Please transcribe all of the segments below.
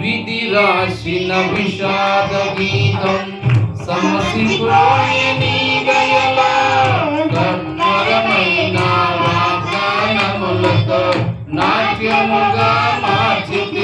విధి రాసిన విషాద గీతం సమసిపోయే నీ గయలా? కర్మరమైన నాట్యముగా మార్చితే.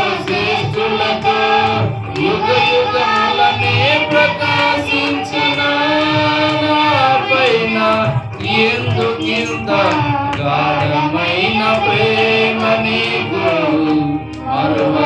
ఇంత ప్రేమ నీకు. మరువ